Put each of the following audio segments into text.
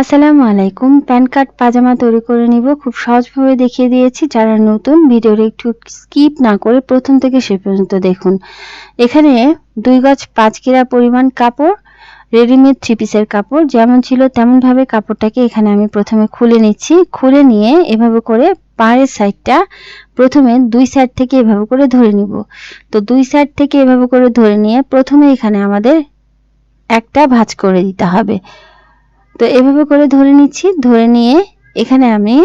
আসসালামু আলাইকুম। Pan card পাজামা তৈরি করে নিব। খুব সহজভাবে দেখিয়ে দিয়েছি। যারা নতুন ভিডিওর একটু স্কিপ না করে প্রথম থেকে সে পর্যন্ত দেখুন। এখানে দুই গজ পাঁচ কিরা পরিমাণ কাপড়, রেডিমেড থ্রি পিসের কাপড়, যেমন ছিল তেমনভাবে কাপড়টাকে এখানে আমি প্রথমে খুলে নিচ্ছি। খুলে নিয়ে এভাবে করে পায়ের সাইডটা প্রথমে দুই সাইড থেকে এভাবে করে ধরে নিব। তো দুই সাইড থেকে এভাবে করে ধরে নিয়ে প্রথমে এখানে আমাদের একটা ভাঁজ করে দিতে হবে। তো এভাবে করে ধরে নিচ্ছি, ধরে নিয়ে এখানে আমি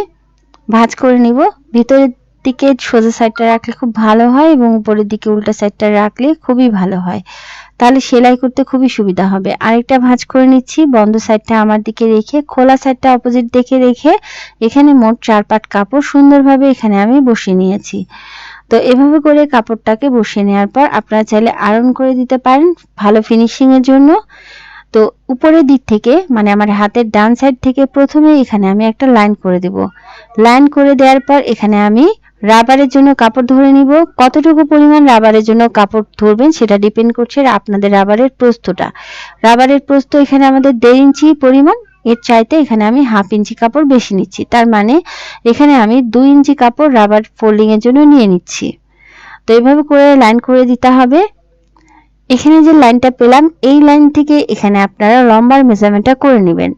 ভাঁজ করে নিব। ভিতরের দিকে সোজা সাইডটা রাখলে খুব ভালো হয় এবং উপরের দিকে উল্টা সাইডটা রাখলে খুবই ভালো হয়। তাহলে সেলাই করতে খুবই সুবিধা হবে। আরেকটা ভাঁজ করে নিচ্ছি, বন্ধ সাইডটা আমার দিকে রেখে, খোলা সাইডটা অপোজিট দেখে রেখে এখানে মোট চার পাট কাপড় সুন্দরভাবে এখানে আমি বসিয়ে নিয়েছি। তো এভাবে করে কাপড়টাকে বসিয়ে নেওয়ার পর আপনারা চাইলে আয়রন করে দিতে পারেন ভালো ফিনিশিংয়ের জন্য। তো উপরের দিক থেকে মানে আমার হাতের ডান সাইড থেকে প্রথমে এখানে আমি একটা লাইন করে দেব। লাইন করে দেওয়ার পর এখানে আমি রাবারের জন্য কাপড় ধরে নিব। কতটুকু পরিমাণ রাবারের জন্য কাপড় ধরবেন সেটা ডিপেন্ড করছে আপনাদের রাবারের প্রস্তটা রাবারের প্রস্ত এখানে আমাদের দেড় ইঞ্চি পরিমাণ, এর চাইতে এখানে আমি হাফ ইঞ্চি কাপড় বেশি নিচ্ছি। তার মানে এখানে আমি দুই ইঞ্চি কাপড় রাবার ফোল্ডিং এর জন্য নিয়ে নিচ্ছি। তো এইভাবে করে লাইন করে দিতে হবে। এখানে যে লাইনটা পেলাম, এই লাইন থেকে এখানে আপনারা লম্বার মেজারমেন্টটা করে নেবেন।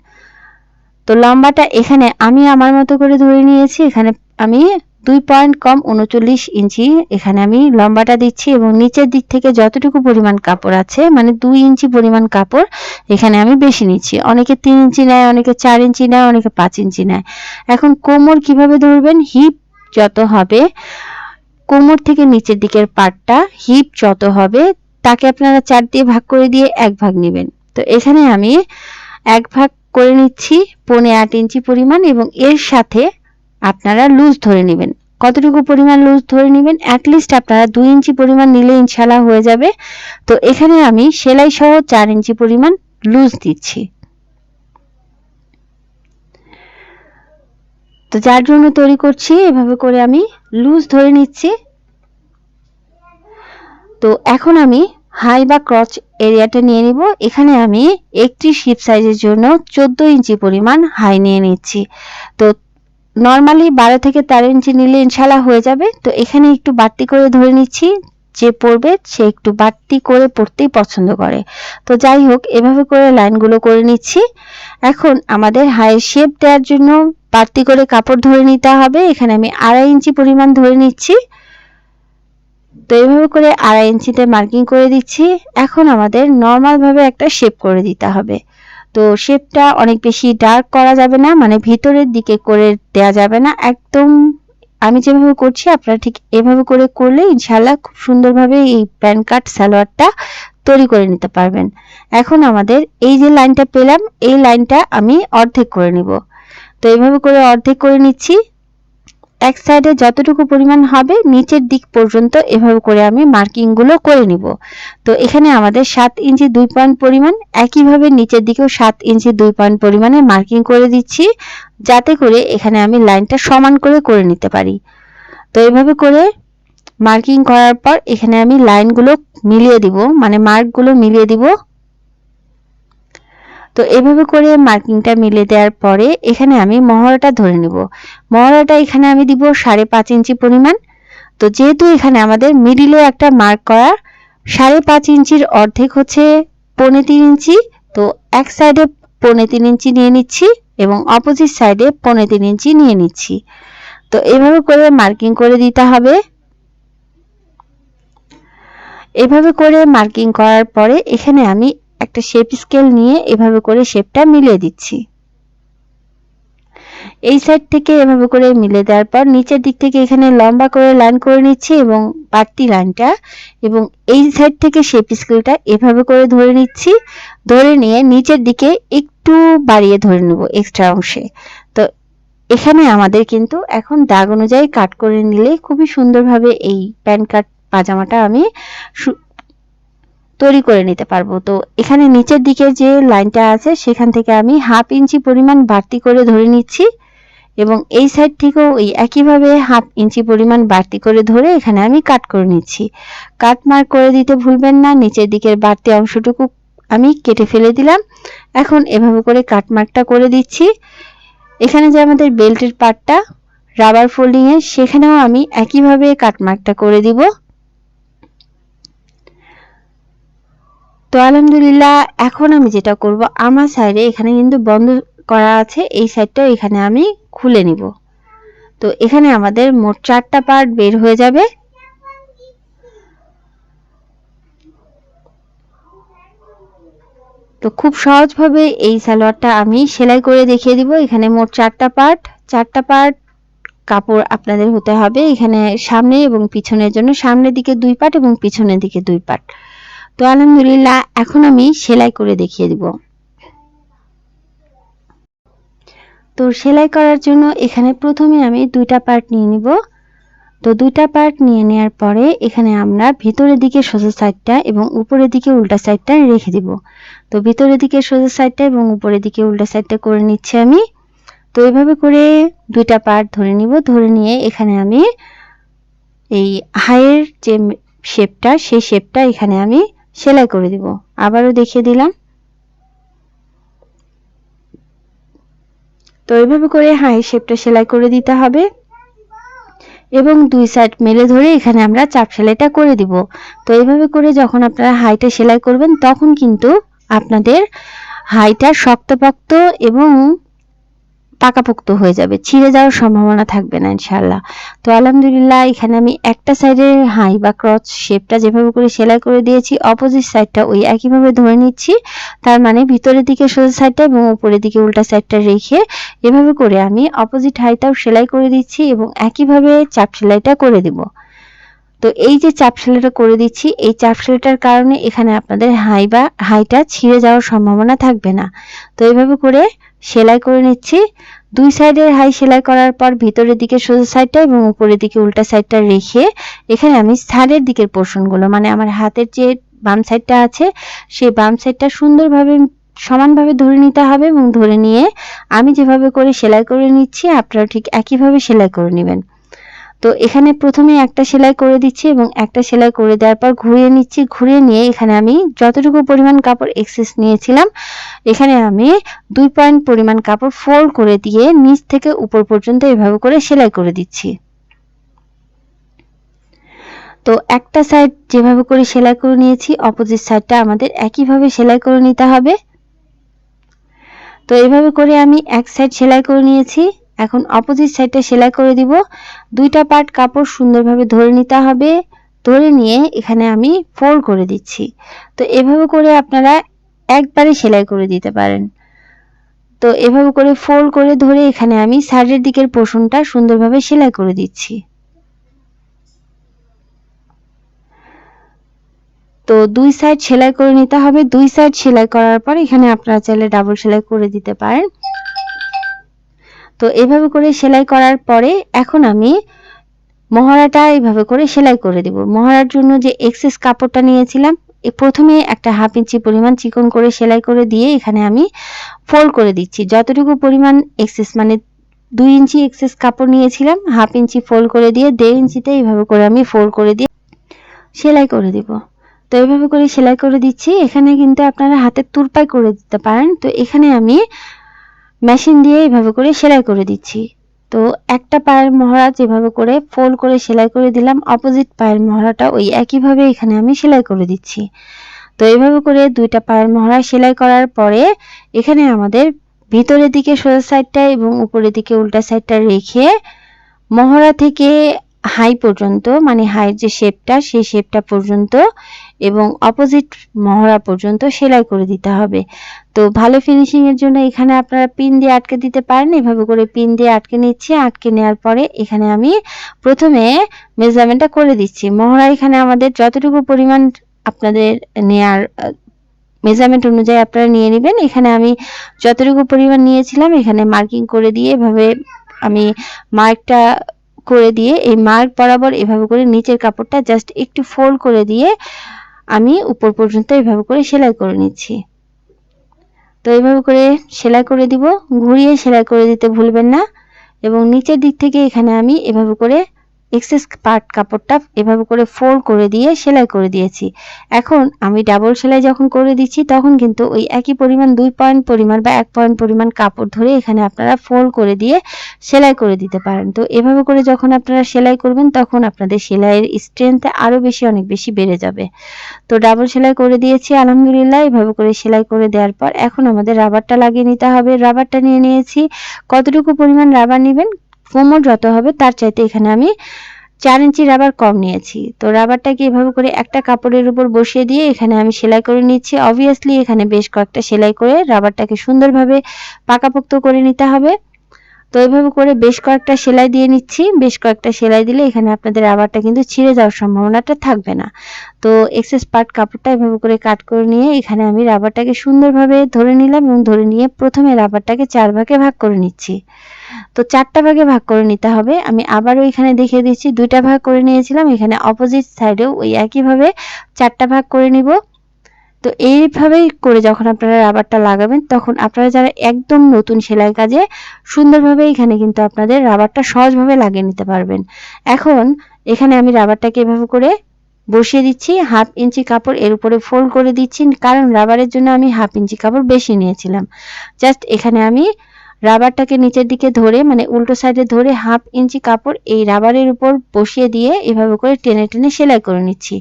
তো লম্বাটা এখানে আমি আমার মতো করে ধরে নিয়েছি, এখানে আমি দুই পয়েন্ট কম উনচল্লিশ ইঞ্চি এখানে আমি লম্বাটা দিচ্ছি এবং নিচের দিক থেকে যতটুকু পরিমাণ কাপড় আছে মানে দুই ইঞ্চি পরিমাণ কাপড় এখানে আমি বেশি নিচ্ছি। অনেকে তিন ইঞ্চি নেয়, অনেকে চার ইঞ্চি নেয়, অনেকে পাঁচ ইঞ্চি নেয়। এখন কোমর কীভাবে ধরবেন? হিপ যত হবে, কোমর থেকে নিচের দিকের পাটটা হিপ যত হবে তাকে আপনারা চার দিয়ে ভাগ করে দিয়ে এক ভাগ নেবেন। তো এখানে আমি এক ভাগ করে নিচ্ছি পনে আট ইঞ্চি পরিমাণ এবং এর সাথে আপনারা লুজ ধরে নেবেন। কতটুকু পরিমাণ লুজ ধরে নেবেন? অ্যাটলিস্ট আপনারা দুই ইঞ্চি পরিমাণ নিলে ইনশাল্লাহ হয়ে যাবে। তো এখানে আমি সেলাই সহ চার ইঞ্চি পরিমাণ লুজ দিচ্ছি। তো যার জন্য তৈরি করছি, এভাবে করে আমি লুজ ধরে নিচ্ছি। তো এখন আমি হাই বা ক্রচ এরিয়াটা নিয়ে নিব। এখানে আমি একটি শিপ সাইজের জন্য চোদ্দ ইঞ্চি পরিমাণ হাই নিয়ে নিচ্ছি। তো নর্মালি বারো থেকে তেরো ইঞ্চি নিলে ইনশাল্লাহ হয়ে যাবে। তো এখানে একটু বাড়তি করে ধরে নিচ্ছি। যে পড়বে সে একটু বাড়তি করে পড়তেই পছন্দ করে। তো যাই হোক, এভাবে করে লাইনগুলো করে নিচ্ছি। এখন আমাদের হাই শেপ দেওয়ার জন্য বাড়তি করে কাপড় ধরে নিতে হবে। এখানে আমি আড়াই ইঞ্চি পরিমাণ ধরে নিচ্ছি। তো এইভাবে করে আড়াই ইঞ্চিতে মার্কিং করে দিচ্ছি। এখন আমাদের নর্মালভাবে একটা শেপ করে দিতে হবে। তো শেপটা অনেক বেশি ডার্ক করা যাবে না মানে ভিতরের দিকে করে দেয়া যাবে না। একদম আমি যেভাবে করছি, আপনারা ঠিক এভাবে করে করলে ইনশাল্লাহ খুব সুন্দরভাবে এই প্যান কাট সালোয়ারটা তৈরি করে নিতে পারবেন। এখন আমাদের এই যে লাইনটা পেলাম, এই লাইনটা আমি অর্ধেক করে নিব। তো এইভাবে করে অর্ধেক করে নিচ্ছি। এক সাইডে যতটুকু পরিমাণ হবে, নিচের দিক পর্যন্ত এভাবে করে আমি মার্কিংগুলো করে নিব। তো এখানে আমাদের সাত ইঞ্চি দুই পয়েন্ট পরিমাণ, একইভাবে নিচের দিকেও সাত ইঞ্চি দুই পয়েন্ট পরিমাণে মার্কিং করে দিচ্ছি, যাতে করে এখানে আমি লাইনটা সমান করে করে নিতে পারি। তো এইভাবে করে মার্কিং করার পর এখানে আমি লাইনগুলো মিলিয়ে দিব মানে মার্কগুলো মিলিয়ে দিব। তো এভাবে করে মার্কিংটা মিলে দেওয়ার পরে এখানে আমি মহড়াটা ধরে নেব। মহড়াটা এখানে আমি দিব সাড়ে পাঁচ ইঞ্চি পরিমাণ। তো যেহেতু এখানে আমাদের মিডিলে একটা মার্ক করা, সাড়ে পাঁচ ইঞ্চির অর্ধেক হচ্ছে পৌনে তিন ইঞ্চি, তো এক সাইডে পৌনে তিন ইঞ্চি নিয়ে নিচ্ছি এবং অপোজিট সাইডে পৌনে তিন ইঞ্চি নিয়ে নিচ্ছি। তো এভাবে করে মার্কিং করে দিতে হবে। এভাবে করে মার্কিং করার পরে এখানে আমি একটা শেপ স্কেল নিয়ে এভাবে করে শেপটা মিলিয়ে দিচ্ছি। এই সাইড থেকে এভাবে করে মিলে দেওয়ার পর নিচের দিক থেকে এখানে লম্বা করে লাইন করে নিচ্ছি এবং বাড়তি লাইনটা এবং এই সাইড থেকে শেপ স্কেলটা এভাবে করে ধরে নিচ্ছি। ধরে নিয়ে নিচের দিকে একটু বাড়িয়ে ধরে নেব এক্সট্রা অংশে। তো এখানে আমাদের কিন্তু এখন দাগ অনুযায়ী কাট করে নিলে খুবই সুন্দরভাবে এই প্যান কাট পাজামাটা আমি তৈরি করে নিতে পারব। তো এখানে নিচের দিকে যে লাইনটা আছে, সেখান থেকে আমি হাফ ইঞ্চি পরিমাণ বাড়তি করে ধরে নিচ্ছি এবং এই সাইড থেকেও ওই একইভাবে হাফ ইঞ্চি পরিমাণ বাড়তি করে ধরে এখানে আমি কাট করে নিচ্ছি। কাট মার্ক করে দিতে ভুলবেন না, নিচের দিকের বাড়তি অংশটুকু আমি কেটে ফেলে দিলাম। এখন এভাবে করে কাটমার্কটা করে দিচ্ছি। এখানে যে আমাদের বেল্টের পার্টটা রাবার ফোল্ডিং এর, সেখানেও আমি একইভাবে কাটমার্কটা করে দিব। তো আলহামদুলিল্লাহ, এখন আমি যেটা করব, আমার সাইডে এখানে কিন্তু বন্ধ করা আছে, এই সাইডটাও এখানে আমি খুলে নিব। তো এখানে আমাদের মোট চারটা পার্ট বের হয়ে যাবে। তো খুব সহজভাবে এই সালোয়ারটা আমি সেলাই করে দেখিয়ে দিব। এখানে মোট চারটা পার্ট চারটা পার্ট কাপড় আপনাদের হতে হবে এখানে সামনে এবং পিছনের জন্য, সামনের দিকে দুই পার্ট এবং পিছনের দিকে দুই পার্ট তো আলহামদুলিল্লাহ, এখন আমি সেলাই করে দেখিয়ে দিব। তো সেলাই করার জন্য এখানে প্রথমে আমি দুইটা পার্ট নিয়ে নিব। তো দুইটা পার্ট নিয়ে নেওয়ার পরে এখানে আমরা ভিতরের দিকে সোজা সাইডটা এবং উপরের দিকে উল্টা সাইডটা রেখে দিব। তো ভিতরের দিকে সোজা সাইডটা এবং উপরের দিকে উল্টা সাইডটা করে নিচ্ছি আমি। তো এইভাবে করে দুইটা পার্ট ধরে নিব। ধরে নিয়ে এখানে আমি এই হাইয়ের যে শেপটা সেই শেপটা এখানে আমি সেলাই করে দিব। আবারও দেখিয়ে দিলাম। তো এইভাবে করে হাই শেপটা সেলাই করে দিতে হবে। এবং দুই সাইড মেলে ধরে এখানে আমরা চাপ সেলাইটা করে দিব। তো এইভাবে করে যখন আপনারা হাইটা সেলাই করবেন, তখন কিন্তু আপনাদের হাইটা শক্তপোক্ত এবং পাকাপোক্ত হয়ে যাবে। ছিঁড়ে যাওয়ার সম্ভাবনা থাকবে না ইনশাল্লাহ তো আলহামদুলিল্লাহ, এখানে আমি একটা সাইডের হাই বা ক্রচ শেপটা যেভাবে করে সেলাই করে দিয়েছি অপোজিট সাইডটা ওই একইভাবে ধরে নিচ্ছি। তার মানে ভিতরের দিকে সোজা সাইডটা এবং উপরের দিকে উল্টা সাইডটা রেখে এভাবে করে আমি অপোজিট হাইটাও সেলাই করে দিচ্ছি এবং একইভাবে চাপ সেলাইটা করে দিব। তো এই যে চাপ সেলাইটা করে দিচ্ছি, এই চাপ সেলাইটার কারণে এখানে আপনাদের হাই বা হাইটা ছিঁড়ে যাওয়ার সম্ভাবনা থাকবে না। তো এইভাবে করে সেলাই করে নিচ্ছি। দুই সাইডের হাই সেলাই করার পর ভিতরের দিকে সোজা সাইডটা এবং উপরের দিকে উল্টা সাইডটা রেখে এখানে আমি সাইডের দিকের পোর্শনগুলো মানে আমার হাতের যে বাম সাইডটা আছে, সেই বাম সাইডটা সুন্দরভাবে সমানভাবে ধরে নিতে হবে এবং ধরে নিয়ে আমি যেভাবে করে সেলাই করে নিচ্ছি আপনারা ঠিক একইভাবে সেলাই করে নেবেন। তো এখানে প্রথমে একটা সেলাই করে দিচ্ছি এবং একটা সেলাই করে দেওয়ার পর ঘুরিয়ে নিচ্ছি। ঘুরিয়ে নিয়ে এখানে আমি যতটুকু পরিমাণ কাপড় এক্সেস নিয়েছিলাম, এখানে আমি দুই পয়েন্ট পরিমাণ কাপড় ফোল্ড করে দিয়ে নিচ থেকে উপর পর্যন্ত এভাবে করে সেলাই করে দিচ্ছি। তো একটা সাইড যেভাবে করে সেলাই করে নিয়েছি অপোজিট সাইডটা আমাদের একইভাবে সেলাই করে নিতে হবে। তো এইভাবে করে আমি এক সাইড সেলাই করে নিয়েছি। এখন অপোজিট সাইডটা সেলাই করে দিব। দুইটা পার্ট কাপড় সুন্দরভাবে ধরে নিতে হবে। ধরে নিয়ে এখানে আমি ফোল্ড করে দিচ্ছি। তো এভাবে করে আপনারা একবারে সেলাই করে দিতে পারেন। তো এভাবে করে ফোল্ড করে ধরে এখানে আমি সাইডের দিকের পোষণটা সুন্দরভাবে সেলাই করে দিচ্ছি। তো দুই সাইড সেলাই করে নিতে হবে। দুই সাইড সেলাই করার পর এখানে আপনারা চাইলে ডাবল সেলাই করে দিতে পারেন। তো এভাবে করে সেলাই করার পরে এখন আমি মহড়াটা এইভাবে করে সেলাই করে দেব। মহড়ার জন্য যে এক্সেস কাপড়টা নিয়েছিলাম প্রথমে একটা হাফ ইঞ্চি পরিমাণ চিকন করে সেলাই করে দিয়ে এখানে আমি ফোল্ড করে দিচ্ছি। যতটুকু পরিমাণ এক্সেস মানে দুই ইঞ্চি এক্সেস কাপড় নিয়েছিলাম, হাফ ইঞ্চি ফোল্ড করে দিয়ে দেড় ইঞ্চিতে এইভাবে করে আমি ফোল্ড করে দিয়ে সেলাই করে দিব। তো এইভাবে করে সেলাই করে দিচ্ছি। এখানে কিন্তু আপনারা হাতের তুরপাই করে দিতে পারেন। তো এখানে আমি মেশিন দিয়ে এইভাবে করে সেলাই করে দিচ্ছি। তো একটা পায়ের মহড়া যেভাবে করে ফোল্ড করে সেলাই করে দিলাম অপোজিট পায়ের মহড়াটা ওই একইভাবে এখানে আমি সেলাই করে দিচ্ছি। তো এইভাবে করে দুইটা পায়ের মহড়া সেলাই করার পরে এখানে আমাদের ভিতরের দিকে সোজা সাইডটা এবং উপরের দিকে উল্টা সাইডটা রেখে মহড়া থেকে হাই পর্যন্ত মানে হাইয়ের যে শেপটা সেই শেপটা পর্যন্ত এবং অপোজিট মহড়া পর্যন্ত সেলাই করে দিতে হবে। তো ভালো ফিনিশিং এর জন্য এখানে আপনারা পিন দিয়ে আটকে দিতে পারেন। এভাবে করে পিন দিয়ে আটকে নিচ্ছি। আটকে নেওয়ার পরে এখানে আমি প্রথমে মেজারমেন্টটা করে দিচ্ছি। মহড়া এখানে আমাদের যতটুকু পরিমাণ আপনাদের নেয়ার মেজারমেন্ট অনুযায়ী আপনারা নিয়ে নেবেন, এখানে আমি যতটুকু পরিমাণ নিয়েছিলাম এখানে মার্কিং করে দিয়ে এভাবে আমি মার্কটা করে দিয়ে, এই মার্ক বরাবর এভাবে করে নিচের কাপড়টা জাস্ট একটু ফোল্ড করে দিয়ে আমি উপর পর্যন্ত এভাবে করে সেলাই করে নিচ্ছি। তো এইভাবে করে সেলাই করে দিব, ঘুরিয়ে সেলাই করে দিতে ভুলবেন না এবং নিচের দিক থেকে এখানে আমি এভাবে করে এক্সেস পার্ট কাপড়টা এভাবে করে ফোল্ড করে দিয়ে সেলাই করে দিয়েছি। এখন আমি ডাবল সেলাই যখন করে দিচ্ছি, তখন কিন্তু ওই একই পরিমাণ দুই পয়েন্ট পরিমাণ বা এক পয়েন্ট পরিমাণ কাপড় ধরে এখানে আপনারা ফোল্ড করে দিয়ে সেলাই করে দিতে পারেন। তো এভাবে করে যখন আপনারা সেলাই করবেন, তখন আপনাদের সেলাইয়ের স্ট্রেংথ আরও বেশি, অনেক বেশি বেড়ে যাবে। তো ডাবল সেলাই করে দিয়েছি, আলহামদুলিল্লাহ। এভাবে করে সেলাই করে দেওয়ার পর এখন আমাদের রাবারটা লাগিয়ে নিতে হবে। রাবারটা নিয়ে নিয়েছি। কতটুকু পরিমাণ রাবার নেবেন? কোমর যত হবে, তার চাইতে এখানে আমি চার ইঞ্চি রাবার কম নিয়েছি। তো রাবারটাকে এভাবে করে একটা কাপড়ের উপর বসিয়ে দিয়ে এখানে আমি সেলাই করে নিচ্ছি। অবভিয়াসলি এখানে বেশ কয়েকটা সেলাই করে রাবারটাকে সুন্দরভাবে পাকাপোক্ত করে নিতে হবে। তো এইভাবে করে বেশ কয়েকটা সেলাই দিয়ে নিচ্ছি। বেশ কয়েকটা সেলাই দিলে এখানে আপনাদের রাবারটা কিন্তু ছিঁড়ে যাওয়ার সম্ভাবনাটা থাকবে না। তো এক্সেস পার্ট কাপড়টা এভাবে করে কাট করে নিয়ে এখানে আমি রাবারটাকে সুন্দরভাবে ধরে নিলাম এবং ধরে নিয়ে প্রথমে রাবারটাকে চার ভাগে ভাগ করে নিচ্ছি। তো চারটা ভাগে ভাগ করে নিতে হবে। আমি আবারও এখানে দেখিয়ে দিচ্ছি, দুইটা ভাগ করে নিয়েছিলাম। এখানে অপোজিট সাইডেও ওই একইভাবে চারটা ভাগ করে নিব। তো এইভাবেই করে যখন আপনারা রাবারটা লাগাবেন, তখন আপনারা যারা একদম নতুন সেলাই কাজে, সুন্দরভাবে এখানে কিন্তু আপনাদের রাবারটা সহজভাবে লাগিয়ে নিতে পারবেন। এখন এখানে আমি রাবারটাকে এভাবে করে বসিয়ে দিচ্ছি, হাফ ইঞ্চি কাপড় এর উপরে ফোল্ড করে দিচ্ছি, কারণ রাবারের জন্য আমি হাফ ইঞ্চি কাপড় বেশি নিয়েছিলাম। জাস্ট এখানে আমি রাবারটাকে নিচের দিকে ধরে মানে উল্টো সাইডে ধরে হাফ ইঞ্চি কাপড় এই রাবারের উপর বসিয়ে দিয়ে এভাবে করে টেনে টেনে সেলাই করে নিচ্ছি।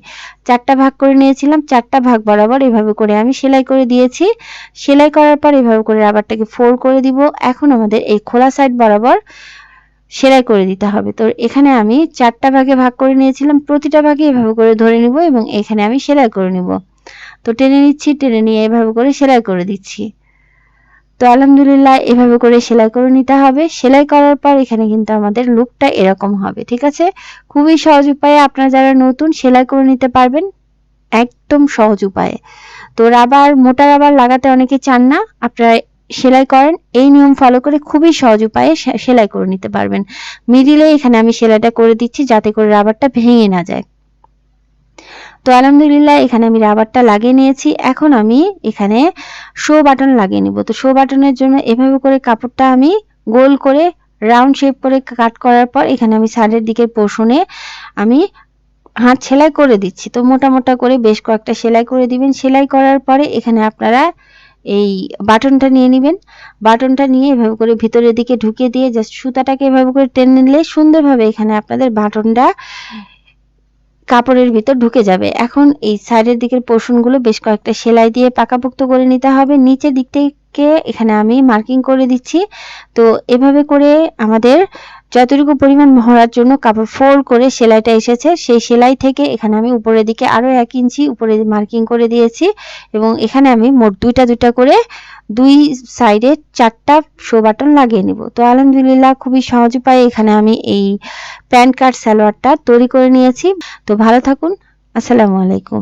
চারটা ভাগ করে নিয়েছিলাম, চারটা ভাগ বরাবর এভাবে করে আমি সেলাই করে দিয়েছি। সেলাই করার পর এভাবে করে রাবারটাকে ফোল্ড করে দিব। এখন আমাদের এই খোলা সাইড বরাবর সেলাই করে দিতে হবে। তো এখানে আমি চারটা ভাগে ভাগ করে নিয়েছিলাম, প্রতিটা ভাগে এভাবে করে ধরে নিব এবং এখানে আমি সেলাই করে নিব। তো টেনে নিচ্ছি, টেনে নিয়ে এভাবে করে সেলাই করে দিচ্ছি। তো আলহামদুলিল্লাহ, এভাবে করে সেলাই করে নিতে হবে। সেলাই করার পর এখানে কিন্তু আমাদের লুকটা এরকম হবে, ঠিক আছে? খুবই সহজ উপায়ে আপনারা যারা নতুন সেলাই করে নিতে পারবেন, একদম সহজ উপায়ে। তো রাবার, মোটা রাবার লাগাতে অনেকে চান না, আপনারা সেলাই করেন, এই নিয়ম ফলো করে খুবই সহজ উপায়ে সেলাই করে নিতে পারবেন। মিডিলে এখানে আমি সেলাইটা করে দিচ্ছি যাতে করে রাবারটা ভেঙে না যায়। তো আলহামদুলিল্লাহ, এখানে আমি রাবারটা লাগিয়ে নিয়েছি। এখন আমি এখানে শো বাটন লাগিয়ে নিব। তো শো বাটনের জন্য এভাবে করে কাপড়টা আমি গোল করে রাউন্ড শেপ করে কাট করার পর এখানে আমি সাইডের দিকের পোষণে আমি হাত সেলাই করে দিচ্ছি। তো মোটা মোটা করে বেশ কয়েকটা সেলাই করে দিবেন। সেলাই করার পরে এখানে আপনারা এই বাটনটা নিয়ে নেবেন। বাটনটা নিয়ে এভাবে করে ভিতরের দিকে ঢুকিয়ে দিয়ে জাস্ট সুতাটাকে এভাবে করে টেনে নিলে সুন্দরভাবে এখানে আপনাদের বাটনটা কাপড়ের ভিতর ঢুকে যাবে। এখন এই সাইডের দিকের পোর্শনগুলো বেশ কয়েকটা সেলাই দিয়ে পাকাপোক্ত করে নিতে হবে। নিচের দিক থেকে এখানে আমি মার্কিং করে দিচ্ছি। তো এভাবে করে আমাদের যতটুকু পরিমাণ মহড়ার জন্য কাপড় ফোল্ড করে সেলাইটা এসেছে, সেই সেলাই থেকে এখানে আমি উপরের দিকে আরও এক ইঞ্চি উপরে মার্কিং করে দিয়েছি এবং এখানে আমি মোট দুইটা দুইটা করে দুই সাইডে চারটা শো বাটন লাগিয়ে নিব। তো আলহামদুলিল্লাহ খুবই সহজ উপায়ে এখানে আমি এই প্যান্ট কার্ড সালোয়ারটা তৈরি করে নিয়েছি। তো ভালো থাকুন। আসসালামু আলাইকুম।